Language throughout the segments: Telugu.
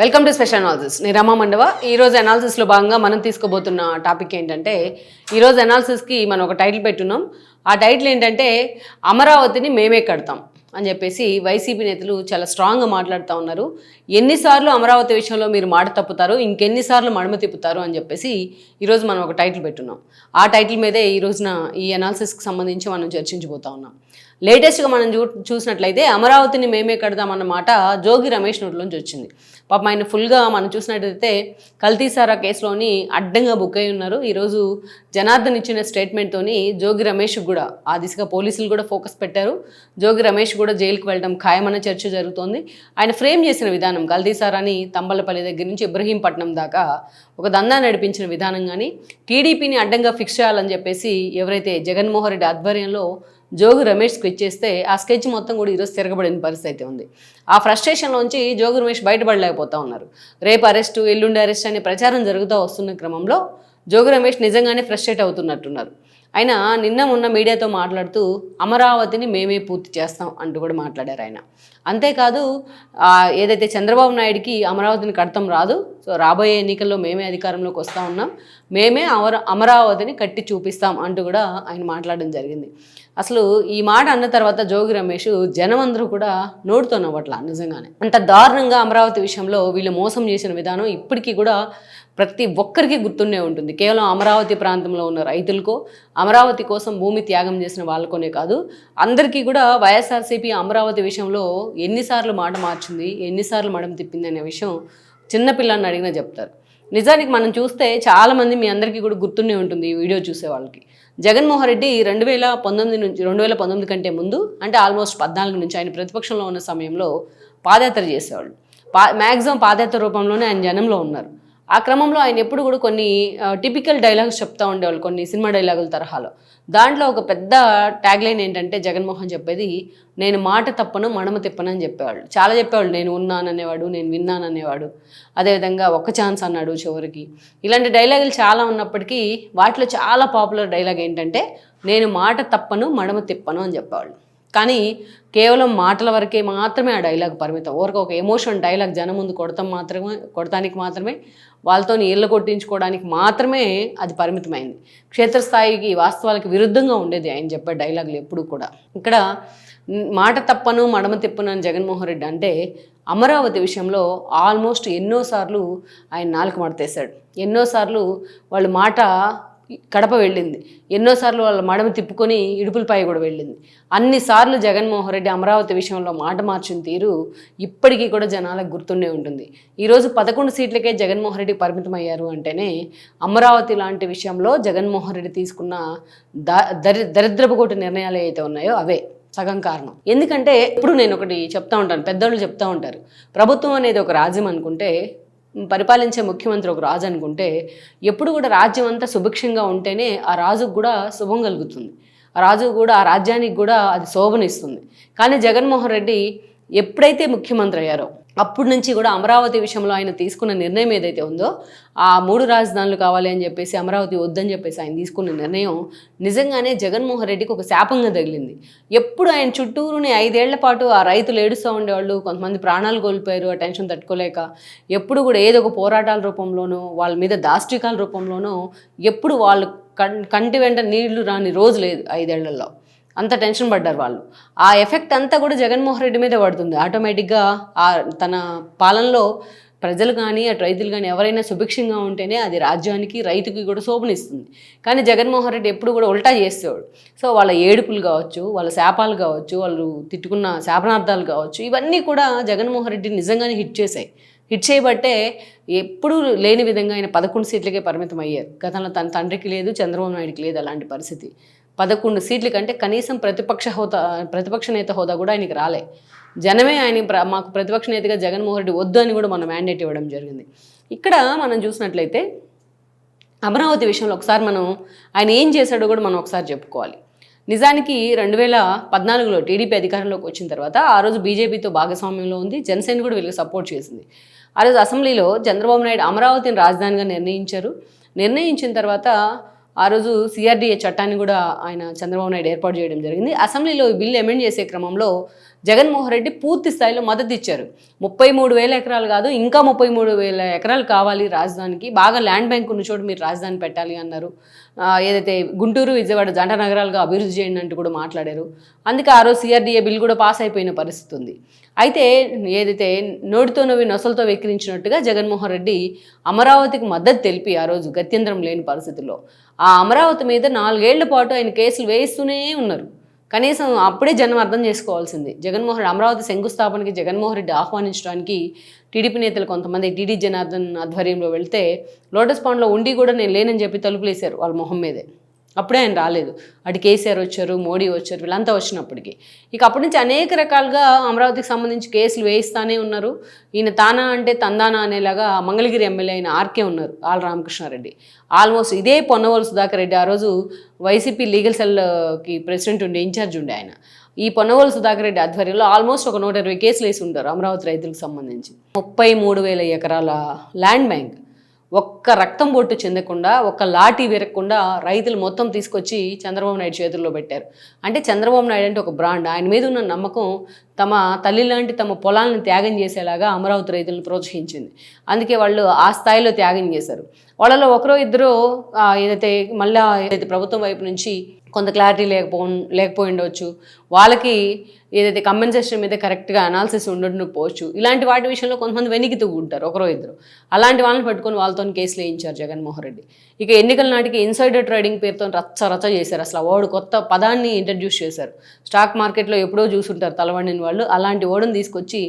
వెల్కమ్ టు స్పెషల్ అనాలిసిస్ నేను రమా మండవ. ఈరోజు అనాలిసిస్లో భాగంగా మనం తీసుకోబోతున్న టాపిక్ ఏంటంటే ఈరోజు అనాలిసిస్కి మనం ఒక టైటిల్ పెట్టున్నాం. ఆ టైటిల్ ఏంటంటే అమరావతిని మేమే కడతాం అని చెప్పేసి వైసీపీ నేతలు చాలా స్ట్రాంగ్గా మాట్లాడుతూ ఉన్నారు. ఎన్నిసార్లు అమరావతి విషయంలో మీరు మాట తప్పుతారు ఇంకెన్నిసార్లు మడమ తిప్పుతారు అని చెప్పేసి ఈరోజు మనం ఒక టైటిల్ పెట్టున్నాం. ఆ టైటిల్ మీదే ఈ రోజున ఈ అనాలిసిస్కి సంబంధించి మనం చర్చించబోతా ఉన్నాం. లేటెస్ట్గా మనం చూ చూసినట్లయితే అమరావతిని మేమే కడదామన్న మాట జోగి రమేష్ నోట్లోంచి వచ్చింది. పాప ఆయన ఫుల్గా మనం చూసినట్లయితే కల్తీసారా కేసులోని అడ్డంగా బుక్ అయి ఉన్నారు. ఈరోజు జనార్దన్ ఇచ్చిన స్టేట్మెంట్తోని జోగి రమేష్ కూడా ఆ దిశగా పోలీసులు కూడా ఫోకస్ పెట్టారు. జోగి రమేష్ కూడా జైలుకు వెళ్ళడం ఖాయమన్న చర్చ జరుగుతోంది. ఆయన ఫ్రేమ్ చేసిన విధానం కల్తీసారాని తంబలపల్లి దగ్గర నుంచి ఇబ్రహీంపట్నం దాకా ఒక దందా నడిపించిన విధానం కానీ టీడీపీని అడ్డంగా ఫిక్స్ చేయాలని చెప్పేసి ఎవరైతే జగన్మోహన్ రెడ్డి ఆధ్వర్యంలో జోగు రమేష్ స్కెచ్ చేస్తే ఆ స్కెచ్ మొత్తం కూడా ఈరోజు తిరగబడిన పరిస్థితి అయితే ఉంది. ఆ ఫ్రస్ట్రేషన్లోంచి జోగు రమేష్ బయటపడలేకపోతా ఉన్నారు. రేపు అరెస్టు ఎల్లుండి అరెస్ట్ అనే ప్రచారం జరుగుతూ వస్తున్న క్రమంలో జోగు రమేష్ నిజంగానే ఫ్రస్ట్రేట్ అవుతున్నట్టున్నారు. ఆయన నిన్న ఉన్న మీడియాతో మాట్లాడుతూ అమరావతిని మేమే పూర్తి చేస్తాం అంటూ కూడా మాట్లాడారు ఆయన. అంతేకాదు ఏదైతే చంద్రబాబు నాయుడికి అమరావతిని కడతాం రాదు సో రాబోయే ఎన్నికల్లో మేమే అధికారంలోకి వస్తూ ఉన్నాం. మేమే అమర అమరావతిని కట్టి చూపిస్తాం అంటూ కూడా ఆయన మాట్లాడడం జరిగింది. అసలు ఈ మాట అన్న తర్వాత జోగి రమేష్ జనం అందరూ కూడా నోడుతో నవ్వట్లా నిజంగానే. అంత దారుణంగా అమరావతి విషయంలో వీళ్ళు మోసం చేసిన విధానం ఇప్పటికీ కూడా ప్రతి ఒక్కరికి గుర్తుండే ఉంటుంది. కేవలం అమరావతి ప్రాంతంలో ఉన్న రైతులకో అమరావతి కోసం భూమి త్యాగం చేసిన వాళ్ళకోనే కాదు అందరికీ కూడా వైఎస్ఆర్సీపీ అమరావతి విషయంలో ఎన్నిసార్లు మాట మార్చింది ఎన్నిసార్లు మడం తిప్పింది అనే విషయం చిన్నపిల్లని అడిగినా చెప్తారు. నిజానికి మనం చూస్తే చాలామంది మీ అందరికీ కూడా గుర్తుండే ఉంటుంది ఈ వీడియో చూసే వాళ్ళకి. జగన్మోహన్ రెడ్డి రెండు వేల పంతొమ్మిది నుంచి రెండు వేల పంతొమ్మిది కంటే ముందు అంటే ఆల్మోస్ట్ పద్నాలుగు నుంచి ఆయన ప్రతిపక్షంలో ఉన్న సమయంలో పాదయాత్ర చేసేవాళ్ళు. పా మ్యాక్సిమం పాదయాత్ర రూపంలోనే ఆయన జనంలో ఉన్నారు. ఆ క్రమంలో ఆయన ఎప్పుడు కూడా కొన్ని టిపికల్ డైలాగ్స్ చెప్తా ఉండేవాళ్ళు కొన్ని సినిమా డైలాగుల తరహాలో. దాంట్లో ఒక పెద్ద ట్యాగ్ లైన్ ఏంటంటే జగన్మోహన్ చెప్పేది నేను మాట తప్పను మడమ తిప్పను అని చెప్పేవాళ్ళు. చాలా చెప్పేవాళ్ళు నేను ఉన్నాననేవాడు నేను విన్నాననేవాడు అదేవిధంగా ఒక్క ఛాన్స్ అన్నాడు చివరికి. ఇలాంటి డైలాగులు చాలా ఉన్నప్పటికీ వాటిలో చాలా పాపులర్ డైలాగ్ ఏంటంటే నేను మాట తప్పను మడమ తిప్పను అని చెప్పేవాళ్ళు. కానీ కేవలం మాటల వరకే మాత్రమే ఆ డైలాగ్ పరిమితం. ఊరికి ఒక ఎమోషన్ డైలాగ్ జనం ముందు కొడతాం మాత్రమే కొడటానికి మాత్రమే వాళ్ళతో ఇళ్ళు కొట్టించుకోవడానికి మాత్రమే అది పరిమితమైంది. క్షేత్రస్థాయికి వాస్తవాలకు విరుద్ధంగా ఉండేది ఆయన చెప్పే డైలాగులు ఎప్పుడు కూడా. ఇక్కడ మాట తప్పను మడమ తిప్పను అని జగన్మోహన్ రెడ్డి అంటే అమరావతి విషయంలో ఆల్మోస్ట్ ఎన్నోసార్లు ఆయన నాలుక మడతేశాడు ఎన్నోసార్లు వాళ్ళు మాట కడప వెళ్ళింది. ఎన్నోసార్లు వాళ్ళ మడమ తిప్పుకొని ఇడుపులపై కూడా వెళ్ళింది. అన్నిసార్లు జగన్మోహన్ రెడ్డి అమరావతి విషయంలో మాట మార్చిన తీరు ఇప్పటికీ కూడా జనాలకు గుర్తుండే ఉంటుంది. ఈరోజు పదకొండు సీట్లకే జగన్మోహన్ రెడ్డి పరిమితం అయ్యారు అంటేనే అమరావతి లాంటి విషయంలో జగన్మోహన్ రెడ్డి తీసుకున్న ద దరి దరిద్రపు కోటి నిర్ణయాలు ఏవైతే ఉన్నాయో అవే. సగం కారణం. ఎందుకంటే ఇప్పుడు నేను ఒకటి చెప్తా ఉంటాను. పెద్దోళ్ళు చెప్తా ఉంటారు. ప్రభుత్వం అనేది ఒక రాజ్యం అనుకుంటే పరిపాలించే ముఖ్యమంత్రి ఒక రాజు అనుకుంటే ఎప్పుడు కూడా రాజ్యం అంతా సుభిక్షంగా ఉంటేనే ఆ రాజుకు కూడా శుభం కలుగుతుంది. ఆ రాజు కూడా ఆ రాజ్యానికి కూడా అది శోభనిస్తుంది. కానీ జగన్మోహన్ రెడ్డి ఎప్పుడైతే ముఖ్యమంత్రి అయ్యారో అప్పటి నుంచి కూడా అమరావతి విషయంలో ఆయన తీసుకున్న నిర్ణయం ఏదైతే ఉందో ఆ మూడు రాజధానులు కావాలి అని చెప్పేసి అమరావతి వద్దని చెప్పేసి ఆయన తీసుకున్న నిర్ణయం నిజంగానే జగన్మోహన్ రెడ్డికి ఒక శాపంగా తగిలింది. ఎప్పుడు ఆయన చుట్టూరుని ఐదేళ్ళ పాటు ఆ రైతులు ఏడుస్తూ ఉండేవాళ్ళు కొంతమంది ప్రాణాలు కోల్పోయారు ఆ టెన్షన్ తట్టుకోలేక ఎప్పుడు కూడా ఏదో ఒక పోరాటాల రూపంలోనో వాళ్ళ మీద దాష్టికాల రూపంలోనో ఎప్పుడు వాళ్ళు కంటి వెంట నీళ్ళు రాని రోజు లేదు ఐదేళ్ళలో. అంత టెన్షన్ పడ్డారు వాళ్ళు. ఆ ఎఫెక్ట్ అంతా కూడా జగన్మోహన్ రెడ్డి మీద పడుతుంది. ఆటోమేటిక్గా ఆ తన పాలనలో ప్రజలు కానీ అటు రైతులు కానీ ఎవరైనా సుభిక్షంగా ఉంటేనే అది రాజ్యానికి రైతుకి కూడా శోభనిస్తుంది. కానీ జగన్మోహన్ రెడ్డి ఎప్పుడు కూడా ఉల్టా చేసేవాడు. సో వాళ్ళ ఏడుపులు కావచ్చు వాళ్ళ శాపాలు కావచ్చు వాళ్ళు తిట్టుకున్న శాపనార్థాలు కావచ్చు ఇవన్నీ కూడా జగన్మోహన్ రెడ్డి నిజంగానే హిట్ చేశాయి. హిట్ చేయబట్టే ఎప్పుడూ లేని విధంగా ఆయన పదకొండు సీట్లకే పరిమితం అయ్యారు గతంలో తన తండ్రికి లేదు చంద్రబాబు నాయుడుకి లేదు అలాంటి పరిస్థితి. పదకొండు సీట్ల కంటే కనీసం ప్రతిపక్ష హోదా ప్రతిపక్ష నేత హోదా కూడా ఆయనకి రాలే. జనమే ఆయన ప్ర- మాకు ప్రతిపక్ష నేతగా జగన్మోహన్ రెడ్డి వద్దు అని కూడా మనం మ్యాండేట్ ఇవ్వడం జరిగింది. ఇక్కడ మనం చూసినట్లయితే అమరావతి విషయంలో ఒకసారి మనం ఆయన ఏం చేశాడో కూడా మనం ఒకసారి చెప్పుకోవాలి. నిజానికి రెండు వేల పద్నాలుగులో టీడీపీ అధికారంలోకి వచ్చిన తర్వాత ఆ రోజు బీజేపీతో భాగస్వామ్యంలో ఉంది జనసేన కూడా వీళ్ళకి సపోర్ట్ చేసింది. ఆ రోజు అసెంబ్లీలో చంద్రబాబు నాయుడు అమరావతిని రాజధానిగా నిర్ణయించారు. నిర్ణయించిన తర్వాత ఆ రోజు సిఆర్డీఏ చట్టాన్ని కూడా ఆయన చంద్రబాబు నాయుడు ఏర్పాటు చేయడం జరిగింది. అసెంబ్లీలో ఈ బిల్లు అమెండ్ చేసే క్రమంలో జగన్మోహన్ రెడ్డి పూర్తి స్థాయిలో మద్దతు ఇచ్చారు. ముప్పై మూడు వేల ఎకరాలు కాదు ఇంకా ముప్పై మూడు వేల ఎకరాలు కావాలి రాజధానికి. బాగా ల్యాండ్ బ్యాంక్ ఉన్న చోటు మీరు రాజధాని పెట్టాలి అన్నారు. ఏదైతే గుంటూరు విజయవాడ జంట నగరాలుగా అభివృద్ధి చేయండి అంటూ కూడా మాట్లాడారు. అందుకే ఆ రోజు సిఆర్డీఏ బిల్ కూడా పాస్ అయిపోయిన పరిస్థితి ఉంది. అయితే ఏదైతే నోటితో నవ్వి నొసలతో వెక్కిరించినట్టుగా జగన్మోహన్ రెడ్డి అమరావతికి మద్దతు తెలిపి ఆ రోజు గత్యంతరం లేని పరిస్థితుల్లో. ఆ అమరావతి మీద నాలుగేళ్ళ పాటు ఆయన కేసులు వేయిస్తూనే ఉన్నారు. కనీసం అప్పుడే జనం అర్థం చేసుకోవాల్సింది. జగన్మోహన్ అమరావతి శంకుస్థాపనకి జగన్మోహన్ రెడ్డి ఆహ్వానించడానికి టీడీపీ నేతలు కొంతమంది టీడీ జనార్దన్ ఆధ్వర్యంలో వెళ్తే లోటస్ పాండ్లో ఉండి కూడా నేను లేనని చెప్పి తలుపులేశారు వాళ్ళ మొహం మీదే. అప్పుడే ఆయన రాలేదు. అటు కేసీఆర్ వచ్చారు మోడీ వచ్చారు వీళ్ళంతా వచ్చినప్పటికీ. ఇక అప్పటి నుంచి అనేక రకాలుగా అమరావతికి సంబంధించి కేసులు వేయిస్తానే ఉన్నారు. ఈయన తానా అంటే తందానా అనేలాగా మంగళగిరి ఎమ్మెల్యే అయిన ఆర్కే ఉన్నారు ఆల్ రామకృష్ణారెడ్డి. ఆల్మోస్ట్ ఇదే పొన్నవోలు సుధాకర్ రెడ్డి ఆ రోజు వైసీపీ లీగల్ సెల్కి ప్రెసిడెంట్ ఉండే ఇన్ఛార్జ్ ఉండే ఆయన. ఈ పొన్నవోలు సుధాకర్ రెడ్డి ఆధ్వర్యంలో ఆల్మోస్ట్ ఒక నూట ఇరవై కేసులు వేసి ఉంటారు అమరావతి రైతులకు సంబంధించి. ముప్పై మూడు వేల ఎకరాల ల్యాండ్ బ్యాంక్ ఒక్క రక్తం బొట్టు చెందకుండా ఒక్క లాఠీ విరగకుండా రైతులు మొత్తం తీసుకొచ్చి చంద్రబాబు నాయుడు చేతుల్లో పెట్టారు. అంటే చంద్రబాబు నాయుడు అంటే ఒక బ్రాండ్. ఆయన మీద ఉన్న నమ్మకం తమ తల్లి లాంటి తమ పొలాలను త్యాగం చేసేలాగా అమరావతి రైతులను ప్రోత్సహించింది. అందుకే వాళ్ళు ఆ స్థాయిలో త్యాగం చేశారు. వాళ్ళలో ఒకరో ఇద్దరు ఏదైతే మళ్ళీ ఏదైతే ప్రభుత్వం వైపు నుంచి కొంత క్లారిటీ లేకపో లేకపోయి ఉండవచ్చు వాళ్ళకి ఏదైతే కంపెన్సేషన్ మీద కరెక్ట్గా అనాలిసిస్ ఉండకపోవచ్చు. ఇలాంటి వాటి విషయంలో కొంతమంది వెనక్కి తగ్గుంటారు ఒకరో ఇద్దరు. అలాంటి వాళ్ళని పట్టుకొని వాళ్ళతో కేసులు వేయించారు జగన్మోహన్ రెడ్డి. ఇక ఎన్నికల నాటికి ఇన్సైడర్ ట్రేడింగ్ పేరుతో రచ్చ రచ్చ చేశారు. అసలు వాడు కొత్త పదాన్ని ఇంట్రడ్యూస్ చేశారు. స్టాక్ మార్కెట్లో ఎప్పుడో చూసుంటారు తలవండిన వాళ్ళు. అలాంటి ఓడుని తీసుకొచ్చి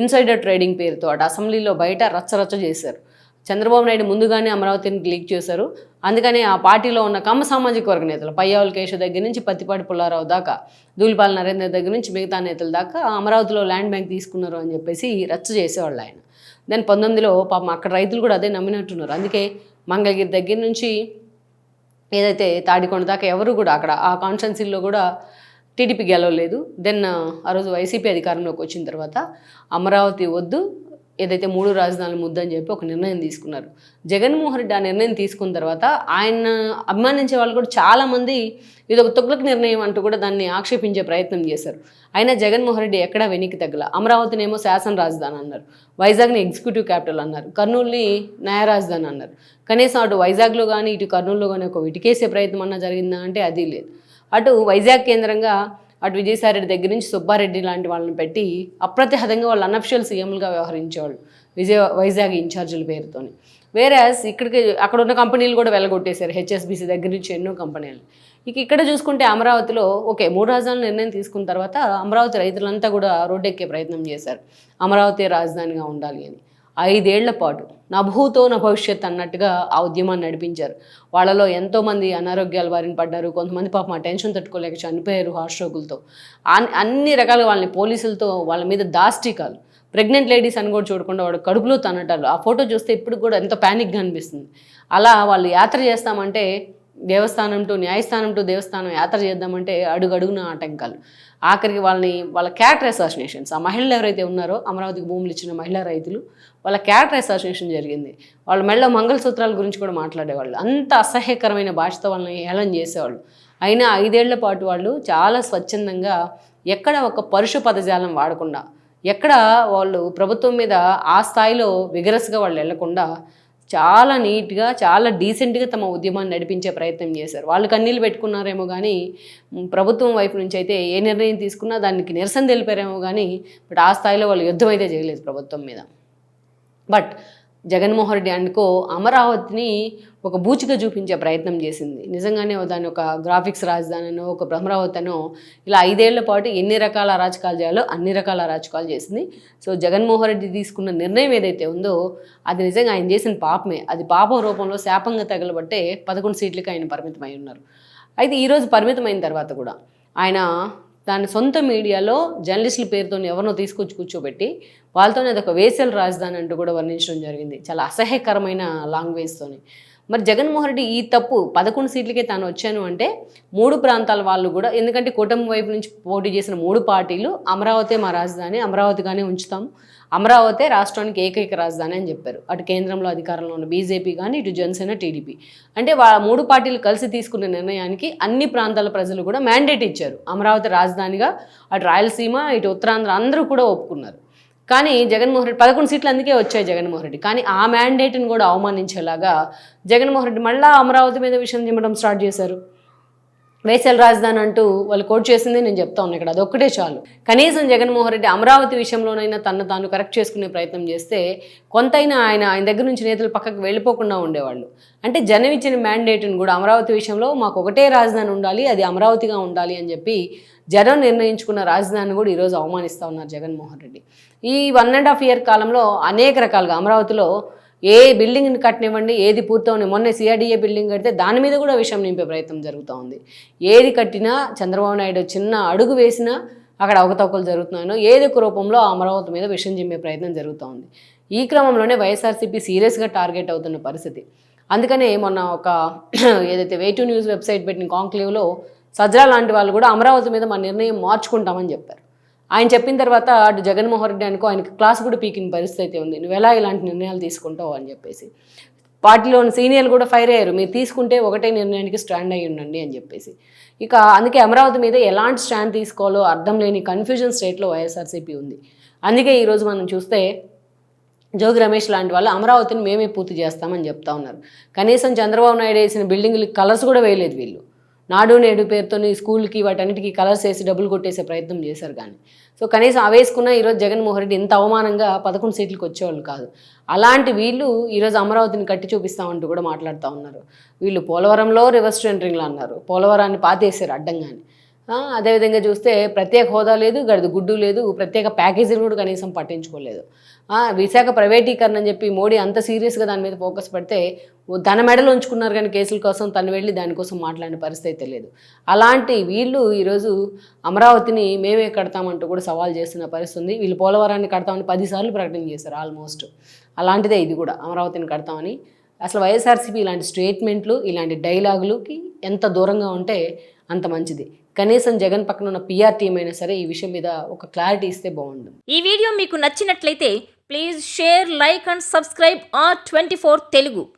ఇన్సైడర్ ట్రేడింగ్ పేరుతో అటు అసెంబ్లీలో బయట రచ్చ రచ్చ చేశారు. చంద్రబాబు నాయుడు ముందుగానే అమరావతిని లీక్ చేశారు. అందుకనే ఆ పార్టీలో ఉన్న కమ్మ సామాజిక వర్గ నేతలు పయ్యావుల కేశవ్ దగ్గర నుంచి పత్తిపాటి పుల్లారావు దాకా దూలిపాల నరేందర్ దగ్గర నుంచి మిగతా నేతల దాకా అమరావతిలో ల్యాండ్ బ్యాంక్ తీసుకున్నారు అని చెప్పేసి రచ్చ చేసేవాళ్ళు ఆయన. దాని పంతొమ్మిదిలో పాపం అక్కడ రైతులు కూడా అదే నమ్మినట్టున్నారు. అందుకే మంగళగిరి దగ్గర నుంచి ఏదైతే తాడికొండ దాకా ఎవరు కూడా అక్కడ ఆ కాన్స్టెన్సీల్లో కూడా టీడీపీ గెలవలేదు. దెన్ ఆ రోజు వైసీపీ అధికారంలోకి వచ్చిన తర్వాత అమరావతి వద్దు ఏదైతే మూడు రాజధానులు ముద్దని చెప్పి ఒక నిర్ణయం తీసుకున్నారు. జగన్మోహన్ రెడ్డి ఆ నిర్ణయం తీసుకున్న తర్వాత ఆయన అభిమానించే వాళ్ళు కూడా చాలామంది ఇది ఒక తొగ్లక్ నిర్ణయం అంటూ కూడా దాన్ని ఆక్షేపించే ప్రయత్నం చేశారు. అయినా జగన్మోహన్ రెడ్డి ఎక్కడా వెనక్కి తగ్గల. అమరావతినేమో శాసన రాజధాని అన్నారు. వైజాగ్ని ఎగ్జిక్యూటివ్ క్యాపిటల్ అన్నారు. కర్నూలుని న్యాయ రాజధాని అన్నారు. కనీసం అటు వైజాగ్లో కానీ ఇటు కర్నూలులో కానీ ఒక ఇటుకేసే ప్రయత్నం అన్నా జరిగిందా అంటే అది లేదు. అటు వైజాగ్ కేంద్రంగా అటు విజయసాయిరెడ్డి దగ్గర నుంచి సుబ్బారెడ్డి లాంటి వాళ్ళని పెట్టి అప్రతిహతంగా వాళ్ళు అన్అఫిషియల్ సీఎంలుగా వ్యవహరించేవాళ్ళు విజయ వైజాగ్ ఇన్ఛార్జీల పేరుతోని. వేరేస్ ఇక్కడికి అక్కడ ఉన్న కంపెనీలు కూడా వెళ్ళగొట్టేశారు హెచ్ఎస్బిసి దగ్గర నుంచి ఎన్నో కంపెనీలు. ఇక ఇక్కడ చూసుకుంటే అమరావతిలో ఓకే మూడు రాజధాని నిర్ణయం తీసుకున్న తర్వాత అమరావతి రైతులంతా కూడా రోడ్డెక్కే ప్రయత్నం చేశారు. అమరావతి రాజధానిగా ఉండాలి అని. ఐదేళ్ళ పాటు. నా భూతో నా భవిష్యత్ అన్నట్టుగా ఆ ఉద్యమాన్ని నడిపించారు. వాళ్ళలో ఎంతోమంది అనారోగ్యాల బారిన పడ్డారు కొంతమంది పాపం ఆ టెన్షన్ తట్టుకోలేక చనిపోయారు హార్ట్ స్ట్రోకులతో అన్- అన్ని రకాల వాళ్ళని పోలీసులతో వాళ్ళ మీద దాష్టికాలు. ప్రెగ్నెంట్ లేడీస్ అని కూడా చూడకుండా వాడు కడుపులో తనటాలు ఆ ఫోటో చూస్తే ఇప్పుడు కూడా ఎంతో ప్యానిక్గా అనిపిస్తుంది. అలా వాళ్ళు యాత్ర చేస్తామంటే దేవస్థానం టు న్యాయస్థానం టు దేవస్థానం యాత్ర చేద్దామంటే అడుగడుగున ఆటంకాలు. ఆఖరికి వాళ్ళని వాళ్ళ క్యాటర్ అసాసినేషన్స్. ఆ మహిళలు ఎవరైతే ఉన్నారో అమరావతికి భూములు ఇచ్చిన మహిళా రైతులు వాళ్ళ క్యాటర్ అసాసినేషన్ జరిగింది. వాళ్ళ మెళ్ళ మంగళసూత్రాల గురించి కూడా మాట్లాడేవాళ్ళు. అంత అసహ్యకరమైన భాషతో వాళ్ళని హేళన చేసేవాళ్ళు. అయినా ఐదేళ్ళ పాటు వాళ్ళు చాలా స్వచ్ఛందంగా ఎక్కడ ఒక పరుషు పదజాలం వాడకుండా ఎక్కడ వాళ్ళు ప్రభుత్వం మీద ఆ స్థాయిలో విగరస్గా వాళ్ళు వెళ్ళకుండా చాలా నీట్గా చాలా డీసెంట్గా తమ ఉద్యమాన్ని నడిపించే ప్రయత్నం చేశారు. వాళ్ళు కన్నీళ్ళు పెట్టుకున్నారేమో కానీ ప్రభుత్వం వైపు నుంచి అయితే ఏ నిర్ణయం తీసుకున్నా దానికి నిరసన తెలిపారేమో కానీ బట్ ఆ స్థాయిలో వాళ్ళు యుద్ధం అయితే చేయలేదు ప్రభుత్వం మీద. బట్ జగన్మోహన్ రెడ్డి అనుకో అమరావతిని ఒక బూచిగా చూపించే ప్రయత్నం చేసింది. నిజంగానే దాని ఒక గ్రాఫిక్స్ రాజధానినో ఒక బ్రహ్మరావతనో ఇలా ఐదేళ్ళ పాటు ఎన్ని రకాల అరాచకాలు చేయాలో అన్ని రకాల అరాచకాలు చేసింది. సో జగన్మోహన్ రెడ్డి తీసుకున్న నిర్ణయం ఏదైతే ఉందో అది నిజంగా ఆయన చేసిన పాపమే. అది పాపం రూపంలో శాపంగా తగలబట్టే పదకొండు సీట్లకి ఆయన పరిమితమై ఉన్నారు. అయితే ఈరోజు పరిమితమైన తర్వాత కూడా ఆయన దాని సొంత మీడియాలో జర్నలిస్టుల పేరుతో ఎవరినో తీసుకొచ్చి కూర్చోబెట్టి వాళ్ళతోనే అది ఒక వేసల్ రాజధాని అంటూ కూడా వర్ణించడం జరిగింది. చాలా అసహ్యకరమైన లాంగ్వేజ్తోని. మరి జగన్మోహన్ రెడ్డి ఈ తప్పు పదకొండు సీట్లకే తాను వచ్చాను అంటే మూడు ప్రాంతాల వాళ్ళు కూడా ఎందుకంటే కూటమి వైపు నుంచి పోటీ చేసిన మూడు పార్టీలు అమరావతి మా రాజధాని అమరావతిగానే ఉంచుతాం. అమరావతి రాష్ట్రానికి ఏకైక రాజధాని అని చెప్పారు. అటు కేంద్రంలో అధికారంలో ఉన్న బీజేపీ కానీ ఇటు జనసేన టీడీపీ. అంటే వాళ్ళ మూడు పార్టీలు కలిసి తీసుకున్న నిర్ణయానికి అన్ని ప్రాంతాల ప్రజలు కూడా మ్యాండేట్ ఇచ్చారు. అమరావతి రాజధానిగా అటు రాయలసీమ ఇటు ఉత్తరాంధ్ర అందరూ కూడా ఒప్పుకున్నారు. కానీ జగన్మోహన్ రెడ్డి పదకొండు సీట్లు అందుకే వచ్చాయి జగన్మోహన్ రెడ్డి. కానీ ఆ మ్యాండేట్ని కూడా అవమానించేలాగా జగన్మోహన్ రెడ్డి మళ్ళీ అమరావతి మీద విషయం చెప్పడం స్టార్ట్ చేశారు. వేసల్ రాజధాని అంటూ వాళ్ళు కోట్ చేసింది నేను చెప్తా ఉన్నాను ఇక్కడ. అదొక్కటే చాలు. కనీసం జగన్మోహన్ రెడ్డి అమరావతి విషయంలోనైనా తను తాను కరెక్ట్ చేసుకునే ప్రయత్నం చేస్తే కొంతైనా ఆయన ఆయన దగ్గర నుంచి నేతలు పక్కకు వెళ్ళిపోకుండా ఉండేవాళ్ళు. అంటే జనం ఇచ్చిన మ్యాండేట్ని కూడా అమరావతి విషయంలో మాకు ఒకటే రాజధాని ఉండాలి అది అమరావతిగా ఉండాలి అని చెప్పి జనం నిర్ణయించుకున్న రాజధానిని కూడా ఈరోజు అవమానిస్తూ ఉన్నారు జగన్మోహన్ రెడ్డి. ఈ వన్ అండ్ హాఫ్ ఇయర్ కాలంలో అనేక రకాలుగా అమరావతిలో ఏ బిల్డింగ్ని కట్టనివ్వండి ఏది పూర్తవని మొన్న సిఆర్డీఏ బిల్డింగ్ కడితే దాని మీద కూడా విషయం నింపే ప్రయత్నం జరుగుతూ ఉంది. ఏది కట్టినా చంద్రబాబు నాయుడు చిన్న అడుగు వేసినా అక్కడ అవకతవకలు జరుగుతున్నాయో ఏది ఒక రూపంలో అమరావతి మీద విషయం చిమ్మే ప్రయత్నం జరుగుతూ ఉంది. ఈ క్రమంలోనే వైఎస్ఆర్సీపీ సీరియస్గా టార్గెట్ అవుతున్న పరిస్థితి. అందుకనే మొన్న ఒక ఏదైతే వే టు న్యూస్ వెబ్సైట్ పెట్టిన కాంక్లేవ్లో సజ్రా లాంటి వాళ్ళు కూడా అమరావతి మీద మా నిర్ణయం మార్చుకుంటామని చెప్పారు. ఆయన చెప్పిన తర్వాత అటు జగన్మోహన్ రెడ్డి అనుకో ఆయనకి క్లాస్ కూడా పీకిన పరిస్థితి ఉంది. నువ్వు ఎలా ఇలాంటి నిర్ణయాలు తీసుకుంటావు అని చెప్పేసి. పార్టీలోని సీనియర్లు కూడా ఫైర్ అయ్యారు. మీరు తీసుకుంటే ఒకటే నిర్ణయానికి స్టాండ్ అయ్యి ఉండండి అని చెప్పేసి. ఇక అందుకే అమరావతి మీద ఎలాంటి స్టాండ్ తీసుకోవాలో అర్థం లేని కన్ఫ్యూజన్ స్టేట్లో వైఎస్ఆర్సీపీ ఉంది. అందుకే ఈరోజు మనం చూస్తే జోగి రమేష్ లాంటి వాళ్ళు అమరావతిని మేమే పూర్తి చేస్తామని చెప్తా ఉన్నారు. కనీసం చంద్రబాబు నాయుడు వేసిన బిల్డింగ్లకి కలర్స్ కూడా వేయలేదు వీళ్ళు. నాడు నేడు పేరుతోని స్కూల్కి వాటన్నిటికీ కలర్స్ వేసి డబ్బులు కొట్టేసే ప్రయత్నం చేశారు కానీ. సో కనీసం అవేసుకున్న ఈరోజు జగన్మోహన్ రెడ్డి ఇంత అవమానంగా పదకొండు సీట్లకు వచ్చేవాళ్ళు కాదు. అలాంటి వీళ్ళు ఈరోజు అమరావతిని కట్టి చూపిస్తామంటూ కూడా మాట్లాడుతూ ఉన్నారు. వీళ్ళు పోలవరంలో రివర్స్ టెండరింగ్లు అన్నారు. పోలవరాన్ని పాతేశారు అడ్డంగాని. అదేవిధంగా చూస్తే ప్రత్యేక హోదా లేదు గడిది గుడ్డు లేదు ప్రత్యేక ప్యాకేజీలు కూడా కనీసం పట్టించుకోలేదు. విశాఖ ప్రైవేటీకరణ అని చెప్పి మోడీ అంత సీరియస్గా దాని మీద ఫోకస్ పెడితే తన మెడలు ఉంచుకున్నారు కానీ కేసుల కోసం తను వెళ్ళి దానికోసం మాట్లాడిన పరిస్థితి లేదు. అలాంటి వీళ్ళు ఈరోజు అమరావతిని మేమే కడతామంటూ కూడా సవాల్ చేస్తున్న పరిస్థితి ఉంది. వీళ్ళు పోలవరాన్ని కడతామని పదిసార్లు ప్రకటన చేశారు ఆల్మోస్ట్. అలాంటిదే ఇది కూడా అమరావతిని కడతామని. అసలు వైఎస్ఆర్సీపీ ఇలాంటి స్టేట్మెంట్లు ఇలాంటి డైలాగులకి ఎంత దూరంగా ఉంటే అంత మంచిది. కనీసం జగన్ పక్కన ఉన్న పిఆర్ టీం అయినా సరే ఈ విషయం మీద ఒక క్లారిటీ ఇస్తే బాగుంటుంది. ఈ వీడియో మీకు నచ్చినట్లయితే please share like and subscribe R twenty Telugu